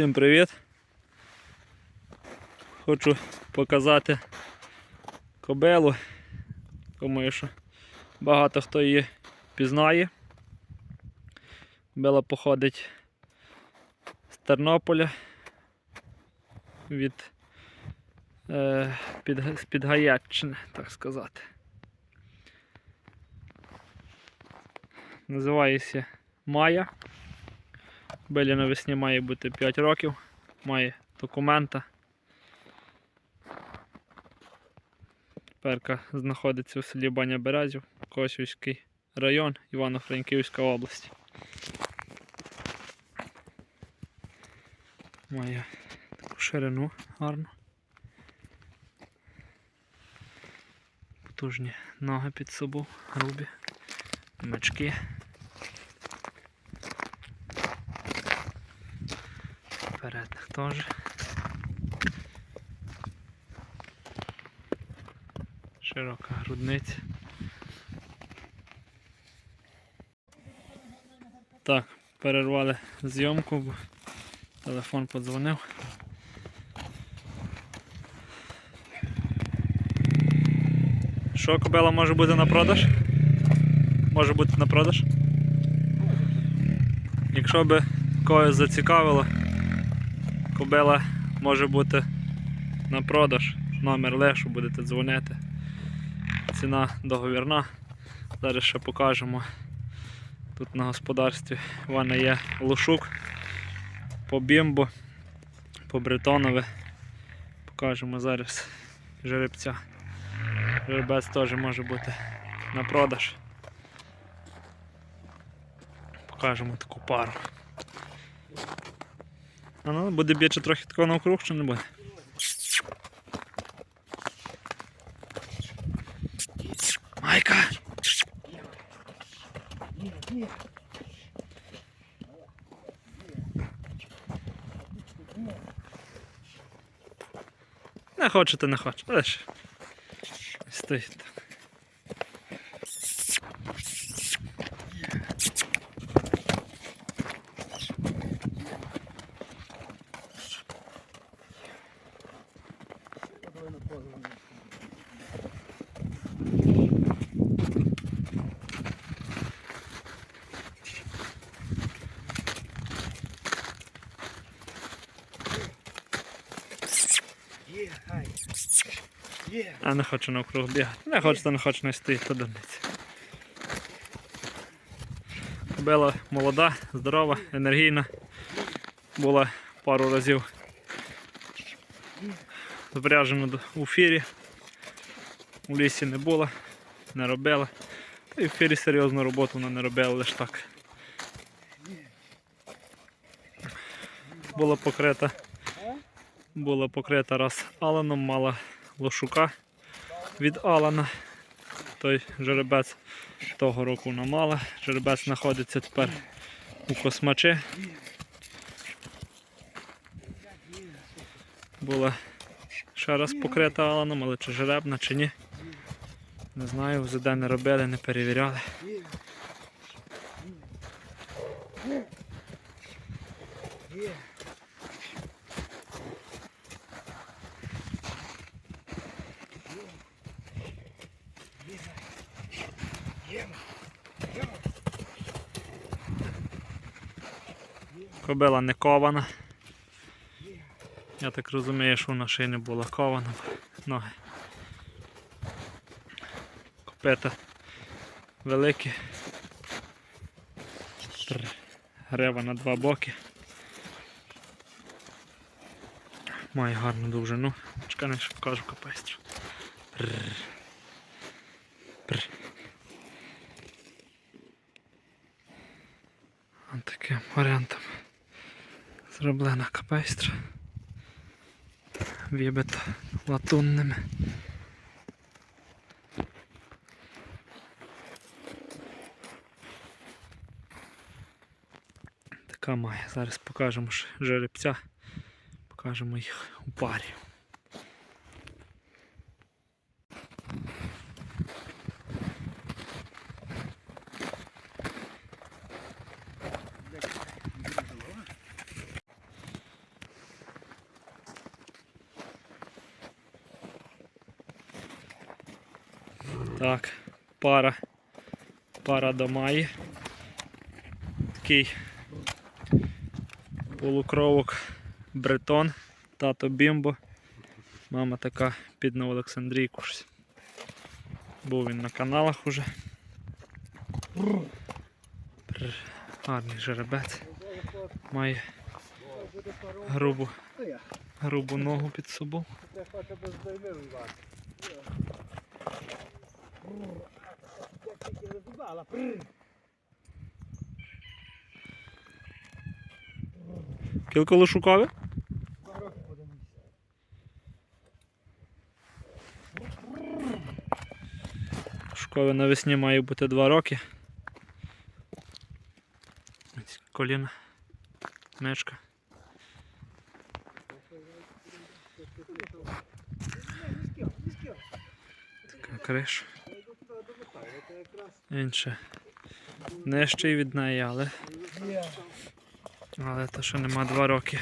Всім привіт! Хочу показати кобилу. Думаю, що багато хто її пізнає. Кобила походить з Тернополя від е, під, з-під Гаяччини, так сказати. Називається Майя. Белі навесні має бути 5 років, має документа. Перка знаходиться у селі Баня Березів, Косівський район, Івано-Франківська область. Має таку ширину гарну. Потужні ноги під собою, грубі, мечки. Передних теж. Широка грудниця. Так, перервали зйомку, бо телефон подзвонив. Що кобила може бути на продаж? Може бути на продаж? Якщо би когось зацікавило, Кобила може бути на продаж. Номер лишу, будете дзвонити. Ціна договірна. Зараз ще покажемо. Тут на господарстві в мене є лошук по бімбо, по бретонове. Покажемо зараз жеребця. Жеребець теж може бути на продаж. Покажемо таку пару. А ну, буде більше трохи такого навкруг, чи не буде? Майка! Не хочете, не хочете. Лиш. Стоїть так. Є, хай. Є. А не хочу навкруг бігати. Не хочу, то не хочу, не стоїть то. Кобила молода, здорова, енергійна. Була пару разів запряжена у фірі. У лісі не була, не робила. Та й в фірі серйозну роботу вона не робила лише так. Була покрита. Була покрита раз Аланом, мала лошука від Алана. Той жеребець того року вона мала. Жеребець знаходиться тепер у космачі. Була ще раз покрита Аланом, але чи жеребна, чи ні. Не знаю, ЗД не робили, не перевіряли. Є. Є. Є. Кобила не кована. Я так розумію, що вона ще не була кована. Ноги. Копита великі. Грива на два боки. Має гарну довжину. Чекай, не ще покажу капестро. Ось таким варіантом зроблена капейстра. Вібита латунними. Така має. Зараз покажемо жеребця. Покажемо їх у парі. Так, пара. Пара до Маї. Такий полукровок бретон, тато бімбо. Мама така під на Олександрійку. щось. Був він на каналах уже. Гарний жеребець. Має грубу, грубу ногу під собою. Як тільки розібала. Кілко Лошукові? Два роки подивимося. Шкові навесні має бути 2 роки. Коліна. Мешка. Така криша. Інше. Нижчий від неї, але, але то ще нема 2 роки.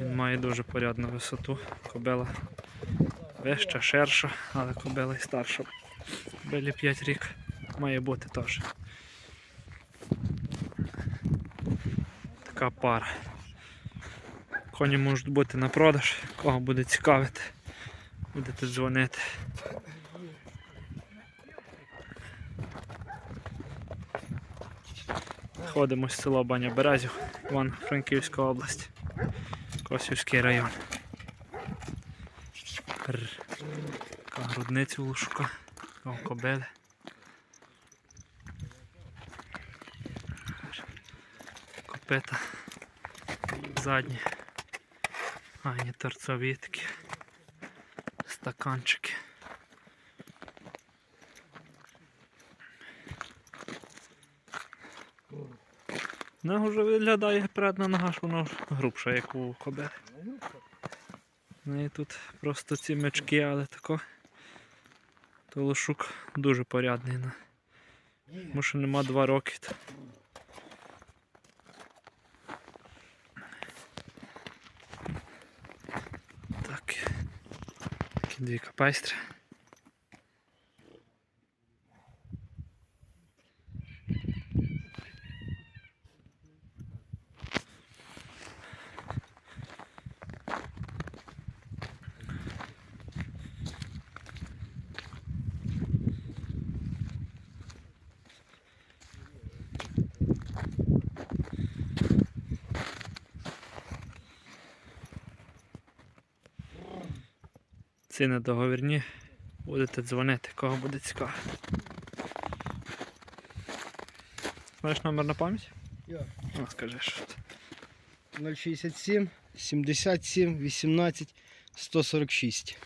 Він має дуже порядну висоту. Кобила вища, ширша, але кобила і старша. Кобилі 5 рік має бути теж. Така пара. Коні можуть бути на продаж, кого буде цікавити, будете дзвонити. Ходимо з село Баня Березів, Іван Франківська область, Косівський район. Така грудниця о, кобили. Копита задні. Ані торцові такі. Стаканчики. Вона вже виглядає передна нога, що вона грубша, як у кобили. Ну і тут просто ці мечки, але тако. То лошук дуже порядний. ну. Тому що нема два роки. Так. Такі дві капайстри. Ціни договірні. Будете дзвонити, кого буде цікаво. Знаєш номер на пам'ять? Я. Ну, скажи, що це. 067 77 18 146.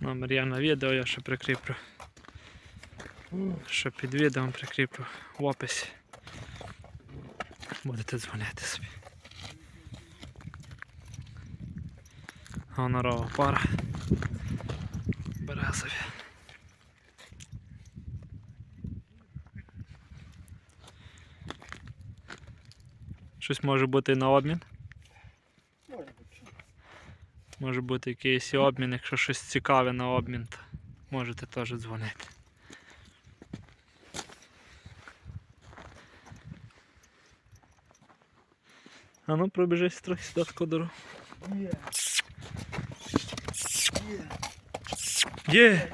Номер я на відео, я ще прикріплю. Ще під відео прикріплю в описі. Будете дзвонити собі. Гонорова пара. Березові. Щось може бути на обмін. Може бути. Може бути якийсь обмін, якщо щось цікаве на обмін, то можете теж дзвонити. А ну пробіжись трохи сюди дорогу. Є. Є. Є!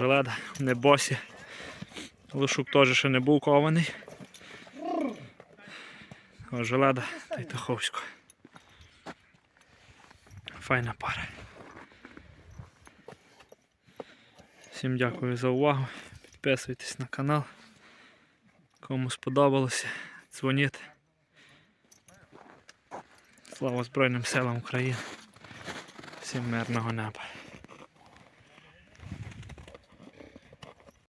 Желеда, не босі. Лушук теж ще не був кований. О, желеда та й Таховську. Файна пара. Всім дякую за увагу. Підписуйтесь на канал. Кому сподобалося, дзвоніть. Слава Збройним силам України. Всім мирного неба.